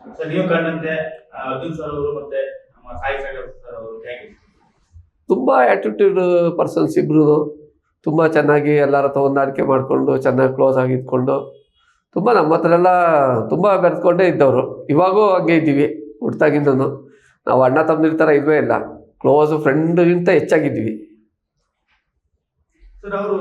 Sir ನೀವು ತುಂಬ attitude persons ಇಬ್ರು. ತುಂಬ ಚೆನ್ನಾಗಿ ಎಲ್ಲರ ಹತ್ರ ಹೊಂದಾಣಿಕೆ ಮಾಡಿಕೊಂಡು, ಚೆನ್ನಾಗಿ ಕ್ಲೋಸ್ ಆಗಿ ಇದ್ಕೊಂಡು, ತುಂಬ ನಮ್ಮ ಹತ್ರ ಎಲ್ಲ ತುಂಬ ಬೆರೆದ್ಕೊಂಡೇ ಇದ್ದವರು. ಇವಾಗೂ ಹಂಗೆ ಇದ್ದೀವಿ ಹುಟ್ಟಾಗಿಂದನು ನಾವು ಅಣ್ಣ ತಮ್ಮದಿರ ಇದೇ ಇಲ್ವೇ ಇಲ್ಲ. ಕ್ಲೋಸ್ ಫ್ರೆಂಡ್ಗಿಂತ ಹೆಚ್ಚಾಗಿದ್ವಿ ಸರ್ ಅವರು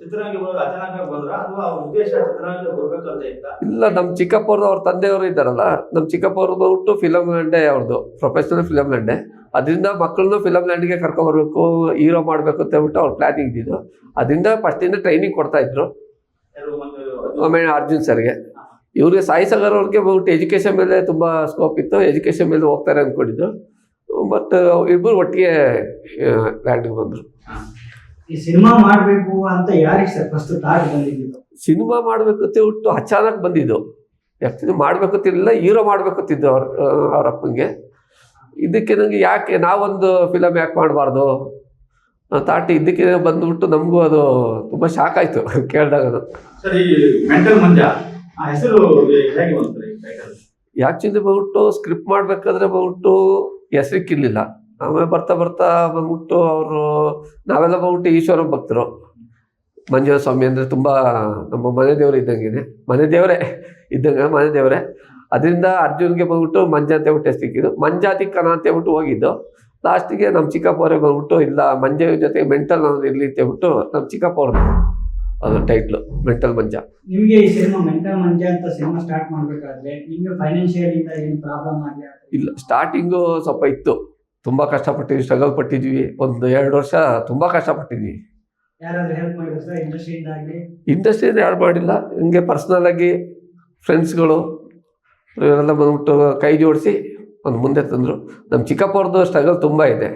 ಚಿತ್ರರಂಗ ಬರೋದು ಅಚಾನಕ್ ಬಂದ್ರ ಅಥವಾ ಅವ್ರ ಉದ್ದೇಶ ಚಿತ್ರರಂಗ ಬರ್ಬೇಕು ಅಂತ ಇತ್ತ? ಇಲ್ಲ ನಮ್ಮ ಚಿಕ್ಕಪ್ಪವ್ರದ್ದು ಅವ್ರ ತಂದೆಯವರು ಇದ್ದಾರಲ್ಲ ನಮ್ಮ ಚಿಕ್ಕಪ್ಪವ್ರದ್ದು ಹುಟ್ಟು ಫಿಲಮ್ ಲ್ಯಾಂಡೇ ಅವ್ರದ್ದು ಪ್ರೊಫೆಷನಲ್ ಫಿಲಮ್ ಲ್ಯಾಂಡೇ ಅದರಿಂದ ಮಕ್ಕಳನ್ನು ಫಿಲಮ್ ಲ್ಯಾಂಡ್ಗೆ ಕರ್ಕೊಂಬರ್ಬೇಕು ಹೀರೋ ಮಾಡಬೇಕು ಅಂತ ಹೇಳ್ಬಿಟ್ಟು ಅವ್ರ ಪ್ಲಾನಿಂಗ್ ಇದ್ದಿದ್ದು. ಅದರಿಂದ ಫಸ್ಟಿಂದ ಟ್ರೈನಿಂಗ್ ಕೊಡ್ತಾ ಇದ್ರು. ಆಮೇಲೆ ಅರ್ಜುನ್ ಸರ್ಗೆ ಇವ್ರಿಗೆ ಸಾಯಿ ಸಾಗರ್ ಅವ್ರಿಗೆ ಬಂದ್ಬಿಟ್ಟು ಎಜುಕೇಷನ್ ಮೇಲೆ ತುಂಬ ಸ್ಕೋಪ್ ಇತ್ತು ಎಜುಕೇಷನ್ ಮೇಲೆ ಹೋಗ್ತಾರೆ ಅಂದ್ಕೊಂಡಿದ್ದು ಬಟ್ ಇಬ್ಬರು ಒಟ್ಟಿಗೆ ಲ್ಯಾಂಡಿಗೆ ಬಂದರು. ಈ ಸಿನಿಮಾ ಮಾಡಬೇಕು ಅಂತ ಯಾರಿಗೆ ಸರ್ ಫಸ್ಟ್ ಥಾಟ್ ಬಂದಿದ್ದು? ಸಿನಿಮಾ ಮಾಡಬೇಕು ಅಂತ ಹೇಳ್ಬಿಟ್ಟು ಅಚಾನಕ್ ಬಂದಿದ್ದು. ಆ್ಯಕ್ಚುಲಿ ಮಾಡಬೇಕಂತಿರಲಿಲ್ಲ ಹೀರೋ ಮಾಡಬೇಕಂತಿದ್ದು ಅವ್ರ ಅವ್ರ ಅಪ್ಪಂಗೆ. ಇದಕ್ಕೆ ನನಗೆ ಯಾಕೆ ನಾವೊಂದು ಫಿಲಮ್ ಯಾಕೆ ಮಾಡಬಾರ್ದು? ತಾಟಿ ಇದಕ್ಕೆ ಬಂದ್ಬಿಟ್ಟು ನಮಗೂ ಅದು ತುಂಬ ಶಾಕ್ ಆಯಿತು ಕೇಳಿದಾಗ ಸರ್ ಈ ಮೆಂಟಲ್ ಮಂಜ ಆ ಹೆಸರು ಹೇಗೆ ಬಂತು ಈ ಟೈಟಲ್ ಆ್ಯಕ್ಚುಲಿ ಬಂದ್ಬಿಟ್ಟು ಸ್ಕ್ರಿಪ್ಟ್ ಮಾಡಬೇಕಾದ್ರೆ ಬಂದ್ಬಿಟ್ಟು ಹೆಸರಿಕ್ಕಿರ್ಲಿಲ್ಲ. ಆಮೇಲೆ ಬರ್ತಾ ಬರ್ತಾ ಬಂದ್ಬಿಟ್ಟು ಅವರು ನಾವೆಲ್ಲ ಬಂದ್ಬಿಟ್ಟು ಈಶ್ವರ ಭಕ್ತರು. ಮಂಜುನ ಸ್ವಾಮಿ ಅಂದರೆ ತುಂಬ ನಮ್ಮ ಮನೆ ದೇವರು ಇದ್ದಂಗೆ ಮನೆ ದೇವರೇ ಇದ್ದಂಗೆ ಮನೆ ದೇವರೇ. ಅದರಿಂದ ಅರ್ಜುನ್ಗೆ ಬಂದ್ಬಿಟ್ಟು ಮಂಜ ಅಂತ ಹೇಳ್ಬಿಟ್ಟು ಸಿಕ್ಕಿದ್ದು ಮಂಜಾತಿ ಕಣ ಅಂತ ಹೇಳ್ಬಿಟ್ಟು ಹೋಗಿದ್ದು. ಲಾಸ್ಟಿಗೆ ನಮ್ಮ ಚಿಕ್ಕಪ್ಪವರೇ ಬಂದ್ಬಿಟ್ಟು ಇಲ್ಲ ಮಂಜ ಜೊತೆ ಮೆಂಟಲ್ ಅನ್ನೋದು ಇರಲಿ ಅಂತ ಹೇಳ್ಬಿಟ್ಟು ನಮ್ಮ ಚಿಕ್ಕಪ್ಪವ್ರದ್ದು ಅದು ಟೈಟ್ಲು ಮೆಂಟಲ್ ಮಂಜ. ನಿಮಗೆ ಈ ಸಿನಿಮಾ ಮೆಂಟಲ್ ಮಂಜ ಅಂತ ಸಿನಿಮಾ ಸ್ಟಾರ್ಟ್ ಮಾಡಬೇಕಾದ್ರೆ ನಿಮಗೆ ಫೈನಾನ್ಷಿಯಲ್ ಇಂದ ಏನು ಪ್ರಾಬ್ಲಮ್ ಆಗಲಿ ಇಲ್ಲ ಸ್ಟಾರ್ಟಿಂಗು ಸ್ವಲ್ಪ ಇತ್ತು. ತುಂಬ ಕಷ್ಟಪಟ್ಟಿದ್ವಿ ಸ್ಟ್ರಗಲ್ ಪಟ್ಟಿದ್ವಿ. ಒಂದು ಎರಡು ವರ್ಷ ತುಂಬ ಕಷ್ಟಪಟ್ಟಿದ್ವಿ. ಯಾರಾದ್ರೂ ಹೆಲ್ಪ್ ಮಾಡಿದ್ರು ಸರ್ ಇಂಡಸ್ಟ್ರಿಯಿಂದ ಆಗಲಿ? ಇಂಡಸ್ಟ್ರಿಯಿಂದ ಯಾರು ಮಾಡಿಲ್ಲ. ಹಿಂಗೆ ಪರ್ಸ್ನಲ್ ಆಗಿ ಫ್ರೆಂಡ್ಸ್ಗಳು ಇವರೆಲ್ಲ ಬಂದ್ಬಿಟ್ಟು ಕೈ ಜೋಡಿಸಿ ಒಂದು ಮುಂದೆ ತಂದರು. ನಮ್ಮ ಚಿಕ್ಕಪ್ಪವ್ರದ್ದು ಸ್ಟ್ರಗಲ್ ತುಂಬ ಇದೆ.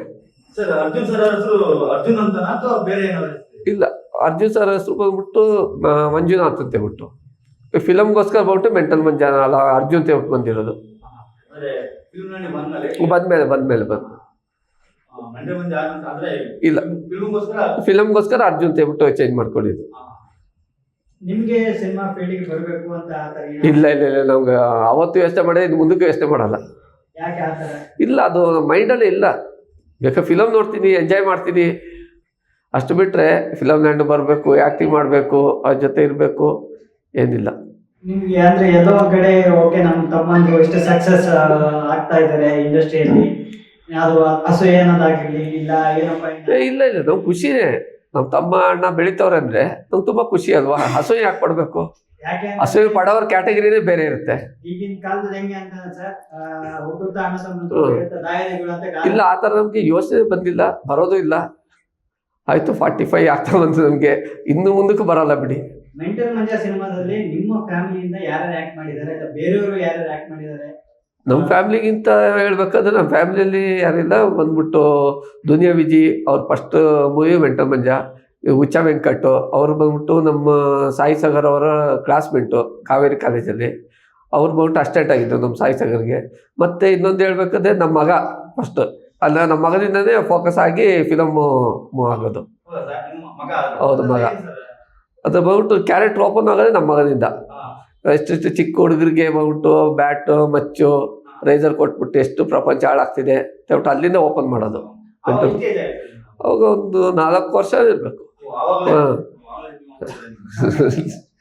ಸರ್ ಅರ್ಜುನ್ ಸರ್ ಹೆಸರು ಅರ್ಜುನ್ ಅಂತನಾ ಅಥವಾ ಬೇರೆ ಏನಾದ್ರು ಇಲ್ಲ ಅರ್ಜುನ್ ಸರ್ ಹೆಸರು ಬಂದ್ಬಿಟ್ಟು ಮಂಜುನಾಥ್ ಅಂತ ಹೇಳ್ಬಿಟ್ಟು. ಫಿಲಮ್ಗೋಸ್ಕರ ಬಂದ್ಬಿಟ್ಟು ಮೆಂಟಲ್ ಮಂಜಾನ ಅಲ್ಲ ಅರ್ಜುನ್ ಅಂತ ಹೇಳ್ಬಿಟ್ಟು ಬಂದಿರೋದು. ಬಂದ್ಮೇಲೆ ಬಂದ್ಮೇಲೆ ಬಂದು ಇಲ್ಲ. ಫಿಲ್ಮ್ಗೋಸ್ಕರ ಅರ್ಜುನ್ ಅಂತ ಹೇಳ್ಬಿಟ್ಟು ಚೇಂಜ್ ಮಾಡ್ಕೊಂಡಿದ್ದು ಇಲ್ಲ ಇಲ್ಲ ಇಲ್ಲ ನಮ್ಗೆ ಅವತ್ತು ಯೋಚನೆ ಮಾಡಿದ್ರೆ ಇದು ಮುಂದಕ್ಕೂ ಯೋಚನೆ ಮಾಡಲ್ಲ. ಇಲ್ಲ ಅದು ಮೈಂಡಲ್ಲಿ ಇಲ್ಲ. ಬೇಕಾ ಫಿಲಮ್ ನೋಡ್ತೀನಿ ಎಂಜಾಯ್ ಮಾಡ್ತೀನಿ. ಅಷ್ಟು ಬಿಟ್ಟರೆ ಫಿಲಮ್ ನಂಡು ಬರಬೇಕು ಆ್ಯಕ್ಟಿಂಗ್ ಮಾಡಬೇಕು ಅವ್ರ ಜೊತೆ ಇರಬೇಕು ಏನಿಲ್ಲ. ನಿಮ್ಗೆ ಅಂದ್ರೆ ಎಲ್ಲೋ ಒಂದ್ ಕಡೆ ಓಕೆ ನಮ್ ತಮ್ಮಂದ್ರು ಇಷ್ಟು ಸಕ್ಸಸ್ ಆಗ್ತಾ ಇದಾರೆ ಇಂಡಸ್ಟ್ರಿಯಲ್ಲಿ ಅದು ಅಸೂಯೆ ಅನ್ನೋದಾಗಿರ್ಲಿ ಇಲ್ಲ ಏನಪ್ಪ ಇಲ್ಲ? ಇಲ್ಲ ಇಲ್ಲ ನಾವು ಖುಷಿನೇ. ನಮ್ಮ ತಮ್ಮ ಅಣ್ಣ ಬೆಳಿತವ್ರೆ ಅಂದ್ರೆ ನಮ್ಗೆ ತುಂಬಾ ಖುಷಿ ಅಲ್ವಾ? ಹಸು ಯಾಕೆ ಪಡ್ಬೇಕು? ಹಸು ಪಡೋರ್ ಕ್ಯಾಟಗರಿನೇ ಬೇರೆ ಇರುತ್ತೆ. ಈಗಿನ ಕಾಲದಲ್ಲಿ ಹೆಂಗೆ ಅಂತ ಸರ್ ಅಣ್ಣ. ತಮ್ಮ ಇಲ್ಲ ಆ ಥರ ನಮಗೆ ಯೋಚನೆ ಬಂದಿಲ್ಲ ಬರೋದು ಇಲ್ಲ. ಆಯ್ತು ಫಾರ್ಟಿ ಫೈವ್ ಆಗ್ತಾ ಬಂತು ನಮಗೆ. ಇನ್ನು ಮುಂದಕ್ಕೂ ಬರಲ್ಲ ಬಿಡಿ. ಮೆಂಟಲ್ ಮಂಜ ಸಿನಿಮಾದಲ್ಲಿ ನಿಮ್ಮ ಫ್ಯಾಮಿಲಿಯಿಂದ ಯಾರು ಆಕ್ಟ್ ಮಾಡಿದ್ದಾರೆ? ಅಥವಾ ಬೇರೆಯವರು ಯಾರು ಆಕ್ಟ್ ಮಾಡಿದ್ದಾರೆ? ನಮ್ಮ ಫ್ಯಾಮ್ಲಿಗಿಂತ ಹೇಳ್ಬೇಕಾದ್ರೆ ನಮ್ಮ ಫ್ಯಾಮ್ಲಿಯಲ್ಲಿ ಯಾರಿಲ್ಲ. ಬಂದ್ಬಿಟ್ಟು ದುನಿಯಾ ವಿಜಿ ಅವ್ರ ಫಸ್ಟ್ ಮೂವಿ ಮೆಂಟಲ್ ಮಂಜ ಹುಚ್ಚ ವೆಂಕಟ್ಟು ಅವ್ರು ಬಂದ್ಬಿಟ್ಟು ನಮ್ಮ ಸಾಯಿ ಸಾಗರ್ ಅವರ ಕ್ಲಾಸ್ಮೇಟು ಕಾವೇರಿ ಕಾಲೇಜಲ್ಲಿ. ಅವ್ರು ಬಂದ್ಬಿಟ್ಟು ಅಸ್ಟೆಂಟ್ ಆಗಿದ್ದರು ನಮ್ಮ ಸಾಯಿ ಸಾಗರ್ಗೆ. ಮತ್ತು ಇನ್ನೊಂದು ಹೇಳ್ಬೇಕಾದ್ರೆ ನಮ್ಮ ಮಗ ಫಸ್ಟ್ ಅಲ್ಲ ನಮ್ಮ ಮಗನಿಂದನೇ ಫೋಕಸ್ ಆಗಿ ಫಿಲಮ್ಮು ಮೂವ್ ಆಗೋದು. ಹೌದಾ? ಮಗ? ಅದು ಬಂದ್ಬಿಟ್ಟು ಕ್ಯಾರೆಟ್ ಓಪನ್ ಆಗೋದೆ ನಮ್ಮ ಮಗನಿಂದ. ಎಷ್ಟೆಷ್ಟು ಚಿಕ್ಕ ಹುಡುಗರಿಗೆ ಬಂದ್ಬಿಟ್ಟು ಬ್ಯಾಟು ಮಚ್ಚು ರೈಸರ್ ಕೊಟ್ಬಿಟ್ಟು ಎಷ್ಟು ಪ್ರಪಂಚ ಹಾಳಾಗ್ತಿದೆ. ಅಂತ ಅಲ್ಲಿಂದ ಓಪನ್ ಮಾಡೋದು. ಅವಾಗ ಒಂದು ನಾಲ್ಕು ವರ್ಷ ಇರಬೇಕು. ಹಾ.